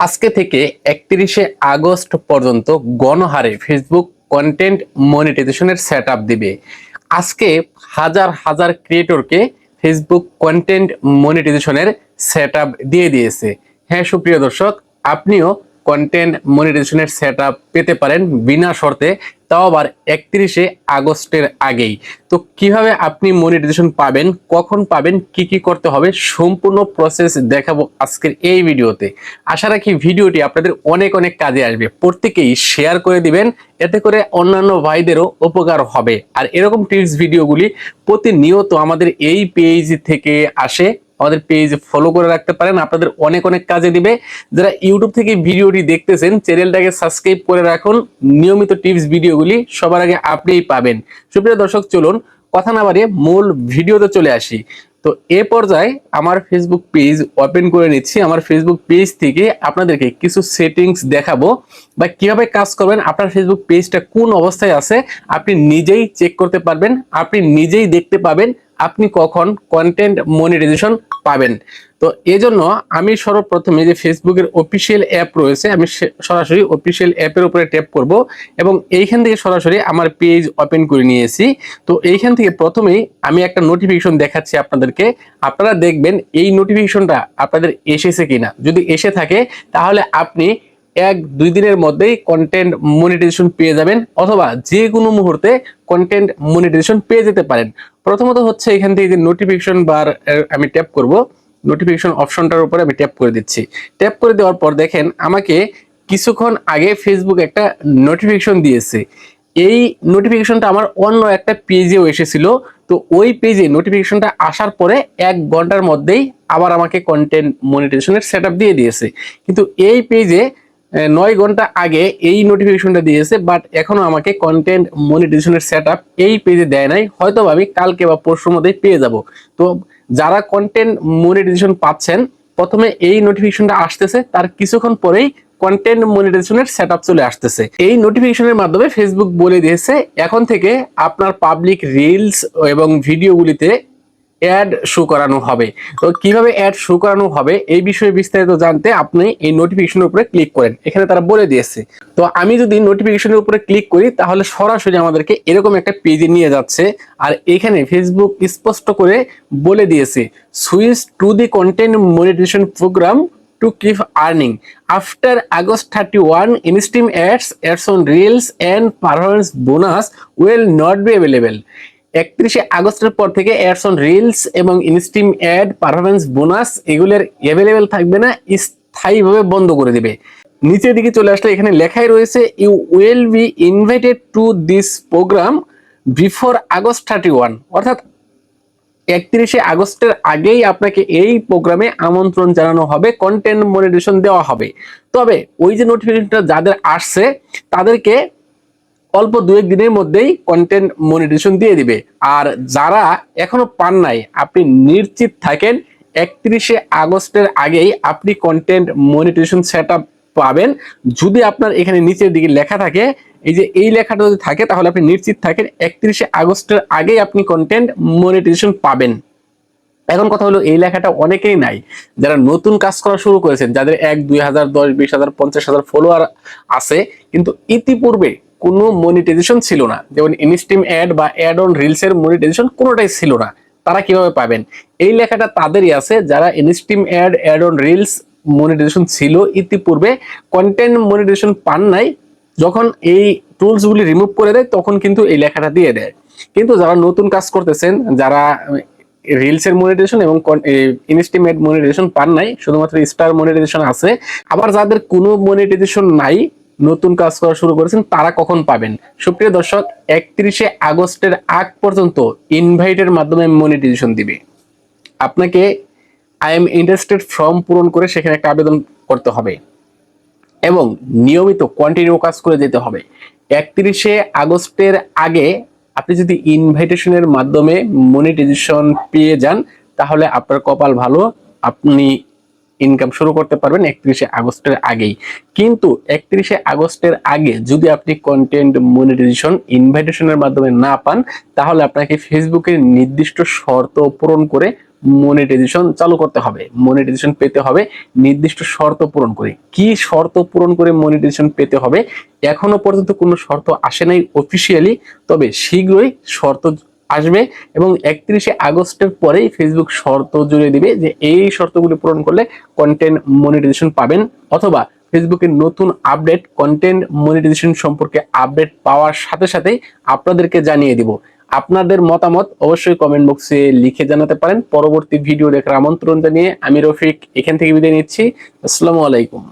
আজকে থেকে একত্রিশে আগস্ট পর্যন্ত গণহারে ফেসবুক কন্টেন্ট মনিটাইজেশনের সেট দিবে। আজকে হাজার হাজার ক্রিয়েটরকে ফেসবুক কন্টেন্ট মনিটাইজেশনের সেট দিয়ে দিয়েছে। হ্যাঁ সুপ্রিয় দর্শক, আপনিও কন্টেন্ট মনিটাইজেশনের সেট পেতে পারেন বিনা শর্তে তাও আবার একত্রিশে আগস্টের আগেই। তো কীভাবে আপনি মনিটাইজেশন পাবেন, কখন পাবেন, কি কি করতে হবে, সম্পূর্ণ প্রসেস দেখাবো আজকের এই ভিডিওতে। আশা রাখি ভিডিওটি আপনাদের অনেক অনেক কাজে আসবে। প্রত্যেকেই শেয়ার করে দিবেন, এতে করে অন্যান্য ভাইদেরও উপকার হবে। আর এরকম টিপস ভিডিওগুলি প্রতিনিয়ত আমাদের এই পেজ থেকে আসে। আমাদের পেজ ফলো করে রাখতে পারেন। আপনাদের অনেক অনেক কাজে দিবে। যারা ইউটিউব থেকে ভিডিওটি দেখতেছেন চ্যানেলটাকে সাবস্ক্রাইব করে রাখুন। নিয়মিত টিপস ভিডিওগুলি সবার আগে আপনিই পাবেন। সুপ্রিয় দর্শক, চলুন কথা না বাড়িয়ে মূল ভিডিওতে চলে আসি। তো এ পর্যায়ে আমার ফেসবুক পেজ ওপেন করে নিচ্ছি। আমার ফেসবুক পেজ থেকে আপনাদেরকে কিছু সেটিংস দেখাবো বা কীভাবে কাজ করবেন, আপনার ফেসবুক পেজটা কোন অবস্থায় আছে, আপনি নিজেই চেক করতে পারবেন, আপনি নিজেই দেখতে পাবেন। আপনি কখন কন্টেন্ট মনিটাইজেশন পাবেন। তো এজন্য আমি সর্বপ্রথমে যে ফেসবুকের অফিসিয়াল অ্যাপ রয়েছে, আমি সরাসরি অফিসিয়াল অ্যাপের উপরে ট্যাপ করব এবং এইখান থেকে সরাসরি আমার পেজ ওপেন করে নিয়েছি। তো এইখান থেকে প্রথমেই আমি একটা নোটিফিকেশন দেখাচ্ছি আপনাদেরকে। আপনারা দেখবেন এই নোটিফিকেশনটা আপনাদের এসেছে কিনা। যদি এসে থাকে, তাহলে আপনি এক দুই দিনের মধ্যেই কন্টেন্ট মনিটাইজেশন পেয়ে যাবেন অথবা যে কোনো মুহূর্তে কন্টেন্ট মনিটাইজেশন পেয়ে যেতে পারেন। প্রথমত হচ্ছে এখান থেকে নোটিফিকেশন বার আমি ট্যাপ করব। নোটিফিকেশন অপশনটার উপরে আমি ট্যাপ করে দিচ্ছি। ট্যাপ করে দেওয়ার পর দেখেন, আমাকে কিছুক্ষণ আগে ফেসবুক একটা নোটিফিকেশন দিয়েছে। এই নোটিফিকেশনটা আমার অন্য একটা পেজেও এসেছিল। তো ওই পেজে নোটিফিকেশনটা আসার পরে এক ঘণ্টার মধ্যেই আবার আমাকে কন্টেন্ট মনিটাইজেশনের সেট দিয়ে দিয়েছে। কিন্তু এই পেজে নয় ঘণ্টা আগে এই নোটিফিকেশনটা দিয়েছে বাট এখনও আমাকে কন্টেন্ট মনিটাইজেশনের সেট এই পেজে দেয় নাই। হয়তো আমি কালকে বা পরশুর মধ্যেই পেয়ে যাব। তো যারা কন্টেন্ট মনিটাইজেশন পাচ্ছেন, প্রথমে এই নোটিফিকেশনটা আসতেছে, তার কিছুক্ষণ পরেই কন্টেন্ট মনিটাইজেশনের সেট চলে আসতেছে। এই নোটিফিকেশনের মাধ্যমে ফেসবুক বলে দিয়েছে, এখন থেকে আপনার পাবলিক রিলস এবং ভিডিওগুলিতে অ্যাড শো করানো হবে তো কীভাবে অ্যাড শো করানো হবে এই বিষয়ে বিস্তারিত জানতে আপনি এই নোটিফিকেশনের উপরে ক্লিক করেন এখানে তারা বলে দিয়েছে তো আমি যদি নোটিফিকেশনের উপরে ক্লিক করি তাহলে সরাসরি আমাদেরকে এরকম একটা পেজে নিয়ে যাচ্ছে আর এখানে ফেসবুক স্পষ্ট করে বলে দিয়েছে switch to the content monetization program to keep earning. After August 31, in-stream ads ads on reels and performance bonus will not be available. একত্রিশে আগস্টের পর থেকে অন রিলস এবং ইনস্ট্রিম অ্যাড পারফরমেন্স বোনাস এগুলোর অ্যাভেলেবেল থাকবে না, স্থায়ীভাবে বন্ধ করে দেবে। নিচের দিকে চলে আসলে এখানে লেখাই রয়েছে you will be invited to this programme before August thirty one অর্থাৎ একত্রিশে আগস্টের আগেই আপনাকে এই প্রোগ্রামে আমন্ত্রণ জানানো হবে কন্টেন্ট মনিটেশন দেওয়া হবে। তবে ওই যে নোটিফিকেশনটা যাদের আসছে, তাদেরকে অল্প দু এক দিনের মধ্যেই কন্টেন্ট মনিটেশন দিয়ে দিবে। আর যারা এখনও পান নাই, আপনি নিশ্চিত থাকেন, একত্রিশে আগস্টের আগেই আপনি কন্টেন্ট মনিটেশন সেট পাবেন। যদি আপনার এখানে নিচের দিকে লেখা থাকে, এই যে এই লেখাটা যদি থাকে, তাহলে আপনি নিশ্চিত থাকেন একত্রিশে আগস্টের আগেই আপনি কন্টেন্ট মনিটাইজেশন পাবেন। এখন কথা হলো, এই লেখাটা অনেকেই নাই। যারা নতুন কাজ করা শুরু করেছেন, যাদের এক, দুই হাজার, দশ, বিশ হাজার, পঞ্চাশ হাজার ফলোয়ার আছে, কিন্তু ইতিপূর্বে কোনো মনিটাইজেশন ছিল না। যেমন ইনস্টিম অ্যাড বা অ্যাড অন রিলসের মনিটাইজেশন কোনোটাই ছিল না। তারা কীভাবে পাবেন? এই লেখাটা তাদেরই আছে, যারা instream ad ad on reels monetisation ছিল, ইতিপূর্বে কন্টেন্ট মনিটাইজেশন পান নাই। যখন এই টুলসগুলি রিমুভ করে দেয়, তখন কিন্তু এই লেখাটা দিয়ে দেয়। কিন্তু যারা নতুন কাজ করতেছেন, যারা রিলসের মনিটাইজেশন এবং ইনস্টিমেট মনিটাইজেশন পান নাই, শুধুমাত্র স্টার মনিটাইজেশন আছে, আবার যাদের কোনো মনিটাইজেশন নাই নতুন কাজ করা শুরু করেছেন, তারা কখন পাবেন? সুপ্রিয় দর্শক, একত্রিশে আগস্টের আগ পর্যন্ত ইনভাইটের মাধ্যমে মনিটাইজেশন দিবে। আপনাকে আই এম ইন্টারেস্টেড ফর্ম পূরণ করে সেখানে একটা আবেদন করতে হবে। এবং নিয়মিত কন্টিনিউ কাজ করে যেতে হবে। একত্রিশে আগস্টের আগে আপনি যদি ইনভাইটেশনের মাধ্যমে মনিটাইজেশন পেয়ে যান, তাহলে আপনার কপাল ভালো, আপনি ইনকাম শুরু করতে পারবেন একত্রিশে আগস্টের আগেই। কিন্তু একত্রিশে আগস্টের আগে যদি আপনি কন্টেন্ট মনিটাইজেশন ইনভাইটেশনের মাধ্যমে না পান, তাহলে আপনাকে ফেসবুকের নির্দিষ্ট শর্ত পূরণ করে মনিটাইজেশন চালু করতে হবে। মনিটাইজেশন পেতে হবে, নির্দিষ্ট শর্ত পূরণ করে। কি শর্ত পূরণ করে মনিটাইজেশন পেতে হবে? এখনও পর্যন্ত কোনো শর্ত আসে নাই অফিসিয়ালি তবে শীঘ্রই শর্ত আসবে এবং একত্রিশে আগস্টের পরেই ফেসবুক শর্ত জুড়ে দিবে যে এই শর্তগুলি পূরণ করলে কন্টেন্ট মনিটাইজেশন পাবেন অথবা ফেসবুকের নতুন আপডেট কন্টেন্ট মনিটাইজেশন সম্পর্কে আপডেট পাওয়ার সাথে সাথেই আপনাদেরকে জানিয়ে দিব। আপনাদের মতামত অবশ্যই কমেন্ট বক্সে লিখে জানাতে পারেন। পরবর্তী ভিডিও দেখার আমন্ত্রণ জানিয়ে আমি রফিক এখান থেকে বিদায় নিচ্ছি। আসসালামু আলাইকুম।